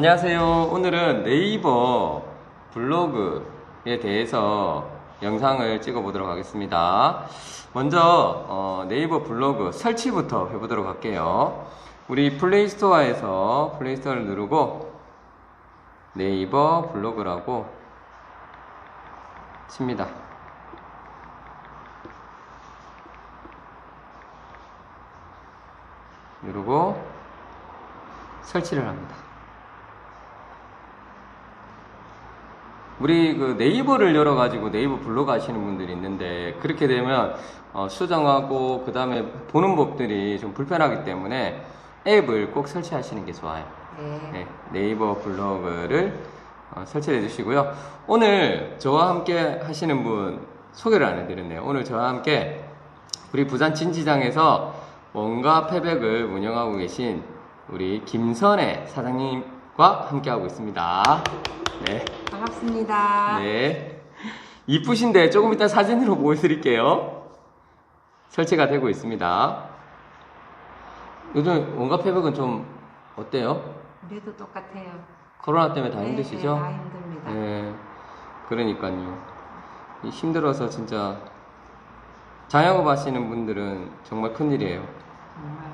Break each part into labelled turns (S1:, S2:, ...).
S1: 안녕하세요. 오늘은 네이버 블로그에 대해서 영상을 찍어 보도록 하겠습니다. 먼저 어, 네이버 블로그 설치부터 해보도록 할게요. 우리 플레이스토어에서 플레이스토어를 누르고 네이버 블로그라고 칩니다. 누르고 설치를 합니다. 우리 그 네이버를 열어가지고 네이버 블로그 하시는 분들이 있는데 그렇게 되면 어, 수정하고 그 다음에 보는 법들이 좀 불편하기 때문에 앱을 꼭 설치하시는 게 좋아요.
S2: 네.
S1: 네, 네 이버 블로그를 어, 설치해 주시고요. 오늘 저와 함께 하시는 분 소개를 안 해드렸네요. 오늘 저와 함께 우리 부산 진지장에서 원가 패백을 운영하고 계신 우리 김선혜 사장님 과 함께하고 있습니다. 네.
S2: 반갑습니다.
S1: 네. 이쁘신데 조금 이따 사진으로 보여드릴게요. 설치가 되고 있습니다. 요즘 원가 패백은 좀 어때요?
S2: 우리도 똑같아요.
S1: 코로나 때문에 다
S2: 네,
S1: 힘드시죠?
S2: 네, 다 힘듭니다.
S1: 네. 그러니까요. 이 힘들어서 진짜 자영업 하시는 분들은 정말 큰일이에요.
S2: 정말.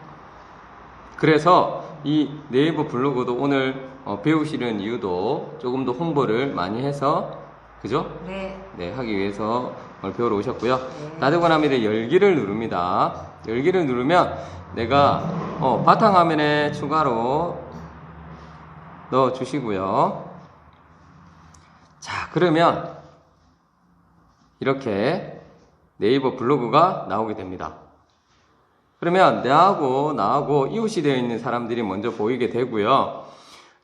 S1: 그래서 이 네이버 블로그도 오늘 어, 배우시는 이유도 조금 더 홍보를 많이 해서 그죠?
S2: 네.
S1: 네, 하기 위해서 오늘 배우러 오셨고요.
S2: 네.
S1: 이제 열기를 누릅니다. 열기를 누르면 내가 어, 바탕화면에 추가로 넣어 주시고요. 자, 그러면 이렇게 네이버 블로그가 나오게 됩니다. 그러면 내하고 나하고 이웃이 되어 있는 사람들이 먼저 보이게 되고요.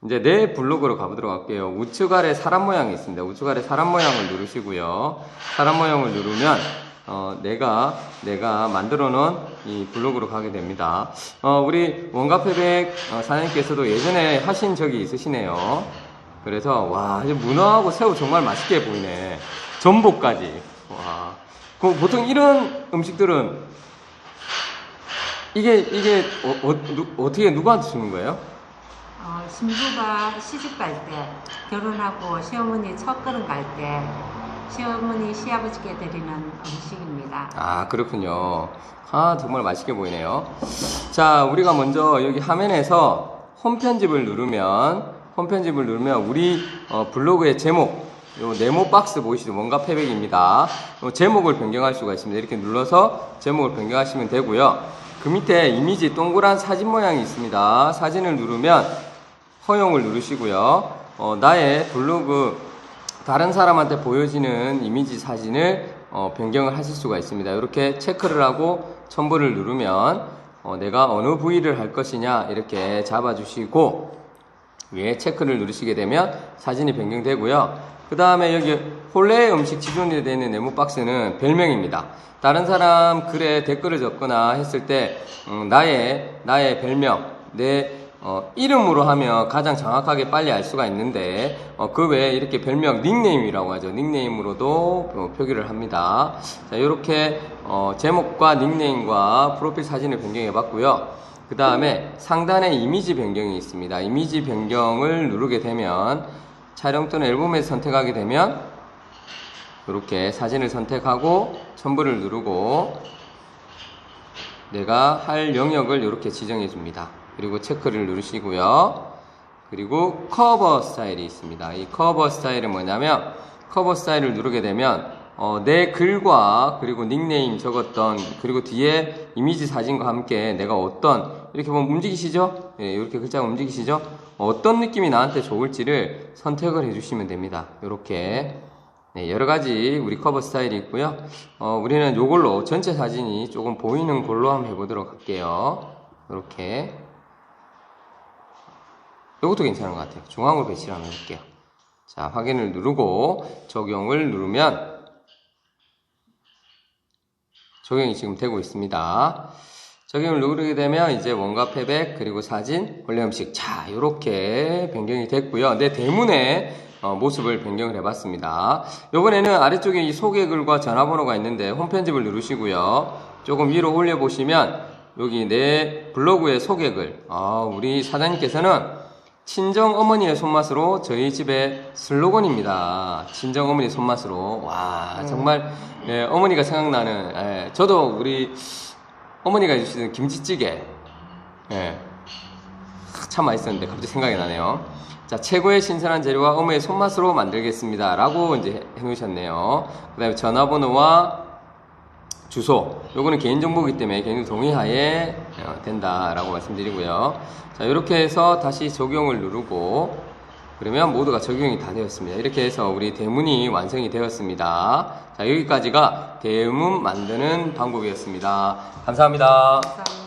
S1: 이제 내 블로그로 가보도록 할게요. 우측 아래 사람 모양이 있습니다. 우측 아래 사람 모양을 누르시고요. 사람 모양을 누르면 어, 내가 내가 만들어 놓은 이 블로그로 가게 됩니다. 어, 우리 원가패백 어, 사장님께서도 예전에 하신 적이 있으시네요. 그래서 와, 이제 문어하고 새우 정말 맛있게 보이네. 전복까지. 와. 그 보통 이런 음식들은 이게 이게 어, 어, 누, 어떻게 누구한테 주는 거예요?
S2: 어, 신부가 시집 갈 때, 결혼하고 시어머니 첫 걸음 갈 때, 시어머니 시아버지께 드리는 음식입니다.
S1: 아, 그렇군요. 아, 정말 맛있게 보이네요. 자, 우리가 먼저 여기 화면에서 홈 편집을 누르면, 홈 편집을 누르면 우리 어, 블로그의 제목, 요 네모 박스 보이시죠? 뭔가 패백입니다. 요 제목을 변경할 수가 있습니다. 이렇게 눌러서 제목을 변경하시면 되고요. 그 밑에 이미지 동그란 사진 모양이 있습니다. 사진을 누르면 허용을 누르시고요. 어, 나의 블로그 다른 사람한테 보여지는 이미지 사진을 어, 변경을 하실 수가 있습니다. 이렇게 체크를 하고 첨부를 누르면 어, 내가 어느 부위를 할 것이냐 이렇게 잡아주시고 위에 체크를 누르시게 되면 사진이 변경되고요. 그 다음에 여기 홀레 음식 지존이 되어 있는 네모 박스는 별명입니다. 다른 사람 글에 댓글을 적거나 했을 때 음, 나의 나의 별명 내 어, 이름으로 하면 가장 정확하게 빨리 알 수가 있는데 어, 그 외에 이렇게 별명 닉네임이라고 하죠. 닉네임으로도 어, 표기를 합니다. 자 이렇게 어, 제목과 닉네임과 프로필 사진을 변경해 봤고요. 그 다음에 상단에 이미지 변경이 있습니다. 이미지 변경을 누르게 되면 촬영 또는 앨범에서 선택하게 되면 이렇게 사진을 선택하고 첨부를 누르고 내가 할 영역을 이렇게 지정해 줍니다. 그리고 체크를 누르시고요. 그리고 커버 스타일이 있습니다. 이 커버 스타일은 뭐냐면 커버 스타일을 누르게 되면 어, 내 글과 그리고 닉네임 적었던 그리고 뒤에 이미지 사진과 함께 내가 어떤 이렇게 보면 움직이시죠? 예, 이렇게 글자가 움직이시죠? 어떤 느낌이 나한테 좋을지를 선택을 해주시면 됩니다. 이렇게 네, 여러 가지 우리 커버 스타일이 있고요. 어, 우리는 이걸로 전체 사진이 조금 보이는 걸로 한번 해보도록 할게요. 이렇게 이것도 괜찮은 것 같아요. 중앙으로 배치를 한번 해볼게요. 자, 확인을 누르고 적용을 누르면 적용이 지금 되고 있습니다. 적용을 누르게 되면 이제 원가 패백 그리고 사진 원래 음식 자 이렇게 변경이 됐고요. 내 대문에 어, 모습을 변경을 해봤습니다. 이번에는 아래쪽에 이 소개 글과 전화번호가 있는데 홈 편집을 누르시고요. 조금 위로 올려 보시면 여기 내 블로그의 소개 글 아, 우리 사장님께서는 친정 어머니의 손맛으로 저희 집의 슬로건입니다. 친정 어머니 손맛으로 와
S2: 네.
S1: 정말 예, 어머니가 생각나는 예, 저도 우리 어머니가 해주시는 김치찌개 예, 참 맛있었는데 갑자기 생각이 나네요. 자 최고의 신선한 재료와 어머니의 손맛으로 만들겠습니다라고 이제 해놓으셨네요. 그다음에 전화번호와 주소 요거는 개인정보이기 때문에 개인 동의하에 어, 된다라고 말씀드리고요. 자 이렇게 해서 다시 적용을 누르고 그러면 모두가 적용이 다 되었습니다. 이렇게 해서 우리 대문이 완성이 되었습니다. 자 여기까지가 대문 만드는 방법이었습니다. 감사합니다.
S2: 감사합니다.